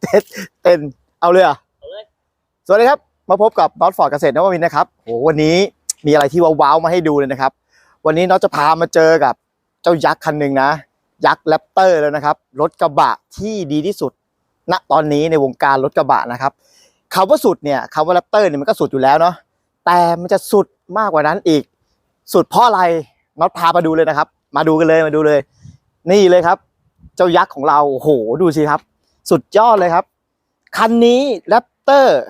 เต้นเต้นเอาเลยอะเอาเลยสวัสดีครับ มาพบกับน็อตฟอร์ดเกษตรนวมินนะครับโอ้วันนี้มีอะไรที่ว้าวๆมาให้ดูเลยนะครับ วันนี้น็อตจะพามาเจอกับเจ้ายักษ์คันหนึ่งนะ ยักษ์แรปเตอร์แล้วนะครับ รถกระบะที่ดีที่สุด ณตอนนี้ในวงการรถกระบะนะครับคำว่าสุดเนี่ยคำว่าแรปเตอร์เนี่ยมันก็สุดอยู่แล้วเนาะแต่มันจะสุดมากกว่านั้นอีก สุดเพราะอะไรน็อตพามาดูเลยนะครับ มาดูกันเลยมาดูเลย นี่เลยครับ เจ้ายักษ์ของเราโอ้โหดูสิครับ สุดยอดเลยครับ คันนี้แรปเตอร์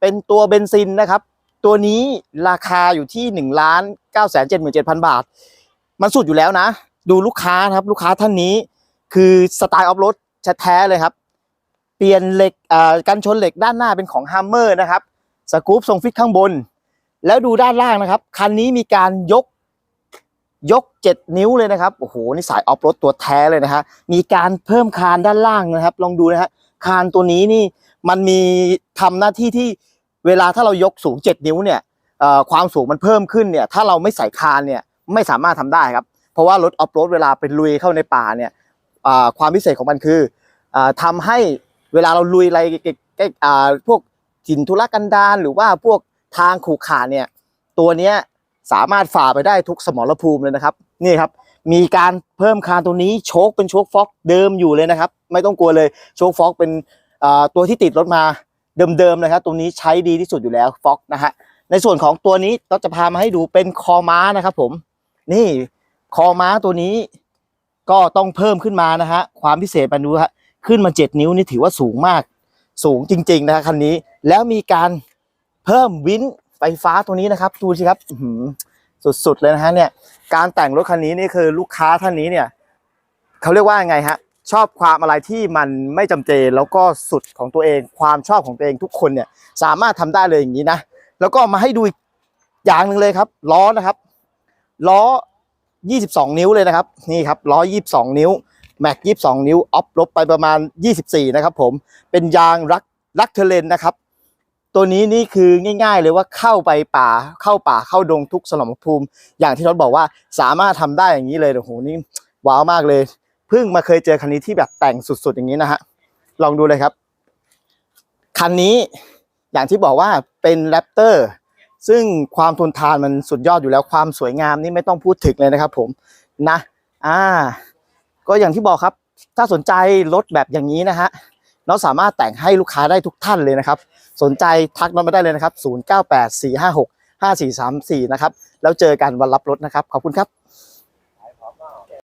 เป็นตัวเบนซินนะครับ ตัวนี้ราคาอยู่ที่1นึ่งล้านเก้าแสนเจ็ดหมื่นเจ็ดพันบาท มันสุดอยู่แล้วนะ ดูลูกค้าครับ ลูกค้าท่านนี้ คือสไตล์ออฟโรดแท้ๆเลยครับ เปลี่ยนเหล็กอ่ากันชนเหล็กด้านหน้าเป็นของฮัมเมอร์นะครับสกู๊ปทรงฟิตข้างบน แล้วดูด้านล่างนะครับ คันนี้มีการยก ยก 7 นิ้วเลยนะครับ โอ้โห นี่สายออฟโรดตัวแท้เลยนะฮะ มีการเพิ่มคานด้านล่างนะครับ ลองดูนะฮะ คานตัวนี้นี่มันมีทำหน้าที่ที่เวลาถ้าเรายกสูง 7 นิ้วเนี่ยความสูงมันเพิ่มขึ้นเนี่ย ถ้าเราไม่ใส่คานเนี่ยไม่สามารถทำได้ครับ เพราะว่ารถออฟโรดเวลาเป็นลุยเข้าในป่าเนี่ยความพิเศษของมันคืออาทำให้เวลาเราลุยอะไรพวกถิ่นทุรกันดารหรือว่าพวกทางขู่ขาเนี่ยตัวเนี้ย สามารถฝ่าไปได้ทุกสมรภูมิเลยนะครับ นี่ครับ มีการเพิ่มคานตัวนี้โชคเป็นโชคฟอกเดิมอยู่เลยนะครับ ไม่ต้องกลัวเลยโชคฟอกเป็นตัวที่ติดรถมาเดิมๆนะครับ ตัวนี้ใช้ดีที่สุดอยู่แล้วฟอกนะฮะในส่วนของตัวนี้เราจะพามาให้ดูเป็นคอม้านะครับ ผม นี่คอม้าตัวนี้ก็ต้องเพิ่มขึ้นมานะฮะความพิเศษมาดูฮะขึ้นมา 7 นิ้วนี่ถือว่าสูงมากสูงจริง ๆ นะฮะคันนี้ แล้วมีการเพิ่มวิน ไฟฟ้าตัวนี้นะครับ ดูสิครับสุดๆเลยนะฮะเนี่ย การแต่งรถคันนี้นี่คือลูกค้าท่านนี้เนี่ยเขาเรียกว่าไงฮะชอบความอะไรที่มันไม่จำเจแล้วก็สุดของตัวเอง ความชอบของตัวเองทุกคนเนี่ยสามารถทำได้เลยอย่างนี้นะแล้วก็มาให้ดูอีกอย่างหนึ่งเลยครับ ล้อนะครับล้อ 22 นิ้วเลยนะครับนี่ครับล้อ 22 นิ้วแม็ก22 นิ้วออฟลบไปประมาณ 24 นะครับผมเป็นยางรักรักเทเลนนะครับ ตัวนี้นี่คือง่ายๆเลยว่าเข้าไปป่าเข้าป่าเข้าดงทุกสมรภูมิ อย่างที่รถบอกว่าสามารถทำได้อย่างนี้เลยโอ้โหนี่ว้าวมากเลยเพิ่งมาเคยเจอคันนี้ที่แบบแต่งสุดๆอย่างนี้นะฮะลองดูเลยครับ คันนี้อย่างที่บอกว่าเป็นแรปเตอร์ซึ่งความทนทานมันสุดยอดอยู่แล้วความสวยงามนี่ไม่ต้องพูดถึงเลยนะครับผมนะ อ่า ก็อย่างที่บอกครับ ถ้าสนใจรถแบบอย่างนี้นะฮะ เราสามารถแต่งให้ลูกค้าได้ทุกท่านเลยนะครับ สนใจทักน้องมาได้เลยนะครับ 0984565434 นะครับ แล้วเจอกันวันรับรถนะครับ ขอบคุณครับ